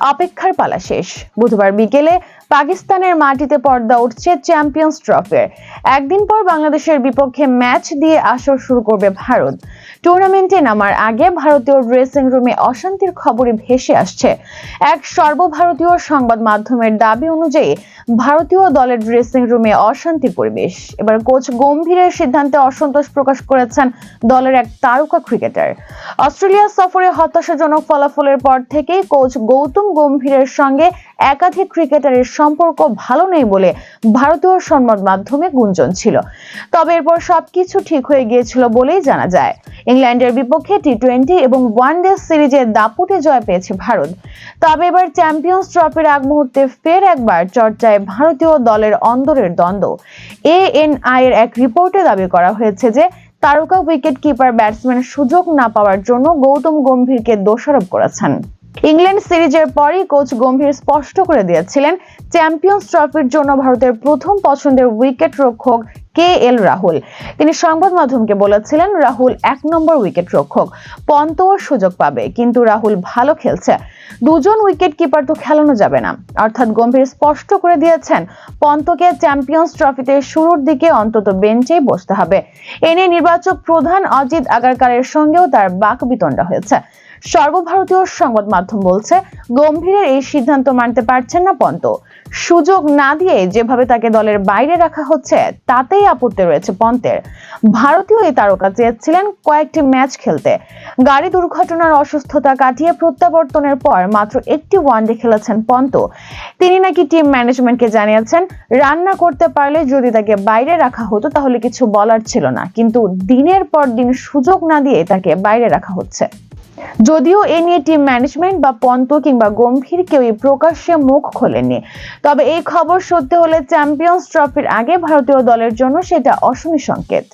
অপেক্ষার পালা শেষ। বুধবার বিকেলে পাকিস্তানের মাটিতে পর্দা উঠছে চ্যাম্পিয়ন্স ট্রফির একদিন পর বাংলাদেশের বিপক্ষে ম্যাচ দিয়ে আসর শুরু করবে ভারত। টুর্নামেন্টে নামার আগে ভারতীয় ড্রেসিং রুমে অশান্তির খবরই ভেসে আসছে এক সর্বভারতীয় সংবাদ মাধ্যমের দাবি অনুযায়ী ভারতীয় দলের ড্রেসিং রুমে অশান্তির পরিবেশ। এবার কোচ গম্ভীরের সিদ্ধান্তে অসন্তোষ প্রকাশ করেছেন দলের এক তারকা ক্রিকেটার অস্ট্রেলিয়া সফরে হতাশাজনক ফলাফলের পর থেকেই কোচ গৌতম গম্ভীরের সঙ্গে একাধিক ক্রিকেটারের সম্পর্ক ভালো নেই বলে ভারতীয় সংবাদ মাধ্যমে গুঞ্জন ছিল। তবে এরপর সবকিছু ঠিক হয়ে গিয়েছিল বলেই জানা যায়। ইংল্যান্ডের বিপক্ষে টি টোয়েন্টি এবং ওয়ানডে সিরিজে দাপুটে জয় পেয়েছে ভারত। তবে এবার চ্যাম্পিয়ন্স ট্রফির আগ মুহূর্তে ফের একবার চর্চায় ভারতীয় দলের অন্দরের দ্বন্দ্ব। এএনআই এর এক রিপোর্টে দাবি করা হয়েছে যে, তারকা উইকেট কিপার ব্যাটসম্যান সুযোগ না পাওয়ার জন্য গৌতম গম্ভীরকে দোষারোপ করেছেন। ইংল্যান্ড সিরিজের পরই কোচ গম্ভীর স্পষ্ট করে দিয়েছিলেন, চ্যাম্পিয়ন্স ট্রফির জন্য ভারতের প্রথম পছন্দের উইকেট রক্ষক কে এল রাহুল। তিনি সংবাদ মাধ্যমকে বলেছিলেন, রাহুল এক নম্বর উইকেট রক্ষক পন্তও সুযোগ পাবে, কিন্তু রাহুল ভালো খেলছে। দুজন উইকেট কিপার তো খেলানো যাবে না। অর্থাৎ গম্ভীর স্পষ্ট করে দিয়েছেন, পন্তকে চ্যাম্পিয়ন্স ট্রফিতে শুরুর দিকে অন্তত বেঞ্চেই বসতে হবে। এ নিয়ে নির্বাচক প্রধান অজিত আগারকারের সঙ্গেও তার বাক বিতণ্ডা হয়েছে। সর্বভারতীয় সংবাদ মাধ্যম বলছে, গম্ভীরের এই সিদ্ধান্ত মানতে পারছেন না পন্ত। সুযোগ না দিয়ে যেভাবে তাকে দলের বাইরে রাখা হচ্ছে, তাতেই আপত্তি রয়েছে পন্তের। ভারতীয় এই তারকা চেয়েছিলেন কয়েকটি ম্যাচ খেলতে। গাড়ি দুর্ঘটনার অসুস্থতা কাটিয়ে প্রত্যাবর্তনের পর মাত্র একটি ওয়ানডে খেলেছেন পন্ত। তিনি নাকি টিম ম্যানেজমেন্টকে জানিয়েছেন, রান্না করতে পারলে যদি তাকে বাইরে রাখা হতো তাহলে কিছু বলার ছিল না। কিন্তু দিনের পর দিন সুযোগ না দিয়ে তাকে বাইরে রাখা হচ্ছে। যদিও এ নিয়ে টিম ম্যানেজমেন্ট বা পন্ত কিংবা গম্ভীর কেউই প্রকাশ্যে মুখ খোলেনি তবে এই খবর সত্যি হলে চ্যাম্পিয়ন্স ট্রফির আগে ভারতীয় দলের জন্য সেটা অশনি সংকেত।